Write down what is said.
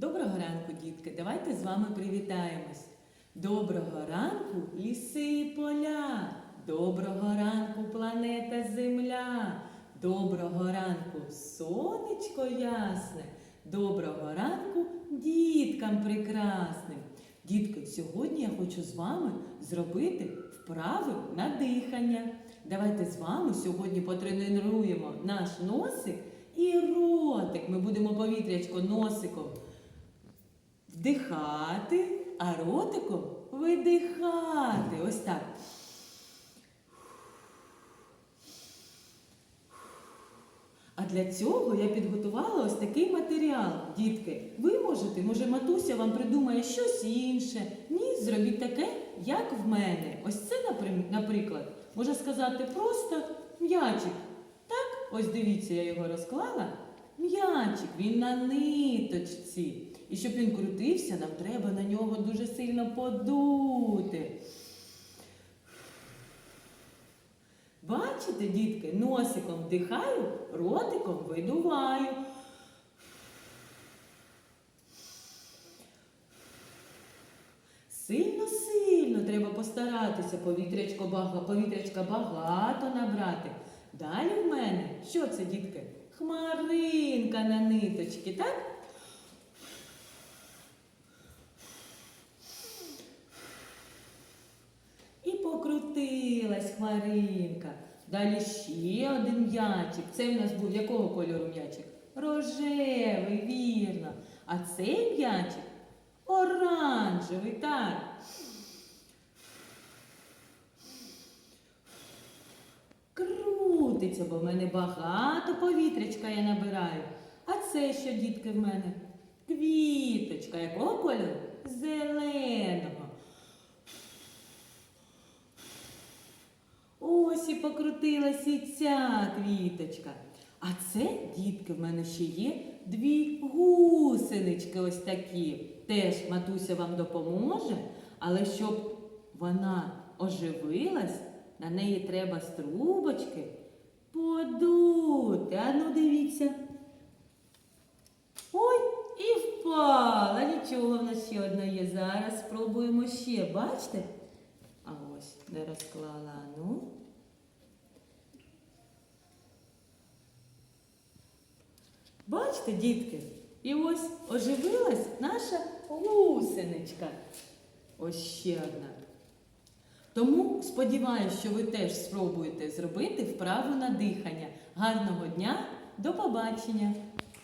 Доброго ранку, дітки! Давайте з вами привітаємось. Доброго ранку, ліси і поля. Доброго ранку, планета Земля. Доброго ранку, сонечко ясне. Доброго ранку, діткам прекрасним. Дітки, сьогодні я хочу з вами зробити вправи на дихання. Давайте з вами сьогодні потренуємо наш носик і ротик. Ми будемо повітрячко носиком вдихати, а ротиком видихати. Ось так. А для цього я підготувала ось такий матеріал. Дітки, ви можете, може, матуся вам придумає щось інше. Ні, зробіть таке, як в мене. Ось це, наприклад, можна сказати просто м'ячик. Так, ось дивіться, я його розклала. М'ячик, він на ниточці. І щоб він крутився, нам треба на нього дуже сильно подути. Бачите, дітки, носиком вдихаю, ротиком видуваю. Сильно-сильно треба постаратися повітрячко бага, повітрячка багато набрати. Далі в мене, що це, дітки? Хмаринка на ниточці, так? І покрутилась хмаринка. Далі ще один м'ячик. Це в нас був якого кольору м'ячик? Рожевий, вірно. А цей м'ячик оранжевий, так. Крутиться, бо в мене багато повітрячка я набираю. А це що, дітки, в мене? Квіточка. Якого кольору? Зеленого. Ось і покрутилась і ця квіточка. А це, дітки, в мене ще є дві гусенички ось такі. Теж матуся вам допоможе, але щоб вона оживилась, на неї треба з трубочки подути. А ну дивіться. Ой, і впала. Нічого, в нас ще одна є. Зараз спробуємо ще. Бачите? А ось не розклала. Ну. Бачите, дітки? І ось оживилась наша гусеничка. Ось ще одна. Тому сподіваюся, що ви теж спробуєте зробити вправу на дихання. Гарного дня, до побачення!